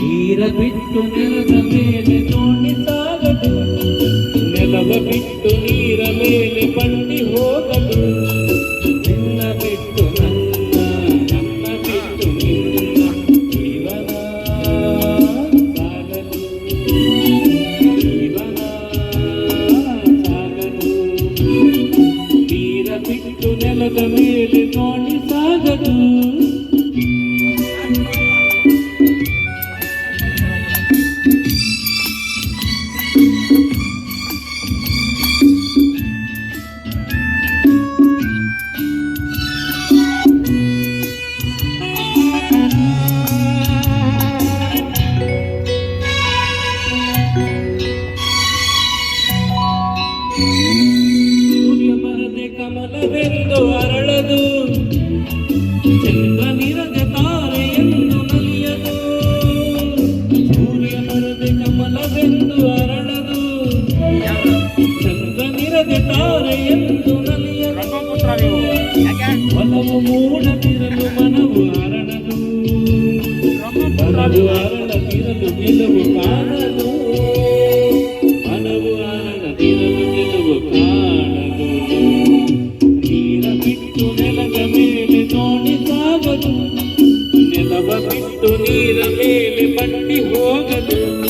ತೀರ ಬಿಟ್ಟು ನೆಲದ ಮೇಲೆ ನೋಡಿ ಸಾಗದು ನೆಲವ ಬಿಟ್ಟು ನೀರ ಮೇಲೆ ಬಂಡಿ ಹೋಗದು ನಿನ್ನ ಬಿಟ್ಟು ನನ್ನ ನನ್ನ ಬಿಟ್ಟು ನಿನ್ನ ಜೀವನ ಸಾಗದು ಜೀವನ ಸಾಗದು ತೀರ ಬಿಟ್ಟು ನೆಲದ ಮೇಲೆ ನೋಡಿ ಸಾಗದು ಕಮಲವೆಂದು ಅರಳದು. ಚಂದ್ರನಿರದೆ ತಾರೆಯೆಂದು ನಲಿಯದು. ಒಲವು ಮೂಡದಿರಲು ಮನವು ಅರಳದು ಮನವು ಅರಳದಿರಲು ಗೆಲುವು ಕಾಣದು. ಮನವು ಅರಳದಿರಲು ಗೆಲುವು ಕಾಣದು. ನೀರ ಬಿಟ್ಟು ನೆಲದ ಮೇಲೆ ನೋಡಿ ಸಾಗದು. ನೆಲವ ಬಿಟ್ಟು ನೀರ ಮೇಲೆ ಬಟ್ಟಿ ಹೋಗದು.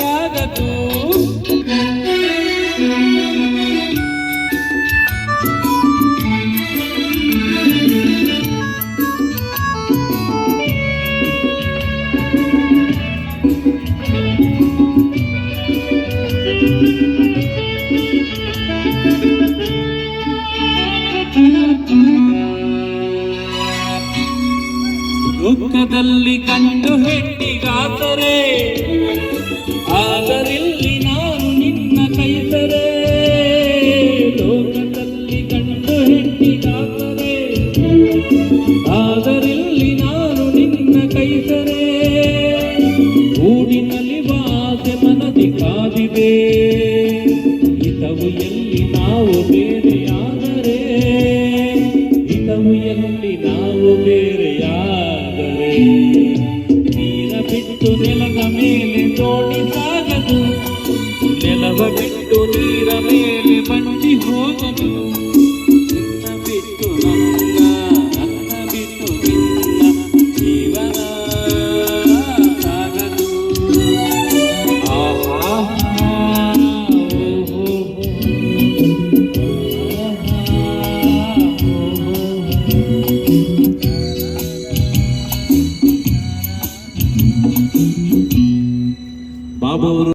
ದುಃಖದಲ್ಲಿ ಕಂಡು ಹೆಟ್ಟಿಗಾದರೆ ಆದರಿಲ್ಲಿ ನಾನು ನಿನ್ನ ಕೈದರೆ ಲೋಕದಲ್ಲಿ ಕಂಡು ಹೆಟ್ಟಿಗಾದರೆ ಆದರಿಲ್ಲಿ ನಾನು ನಿನ್ನ ಕೈದರೆ ಊಡಿನಲ್ಲಿ ವಾಸೆ ಮನದಿ ಕಾದಿದೆ. ಇತವು ಎಲ್ಲಿ ನಾವು ಬೇರೆಯಾದರೆ. ಇತವು ಎಲ್ಲಿ ನಾವು ಬೇರೆಯಾದರೆ ಬಿಟ್ಟು ನೆಲದ ಮೇಲೆ ದೋಣಿ ಸಾಗದು ನೆಲವ ಬಿಟ್ಟು ನೀರ ಮೇಲೆ ಬಂಡಿ ಹೋಗದು Mabur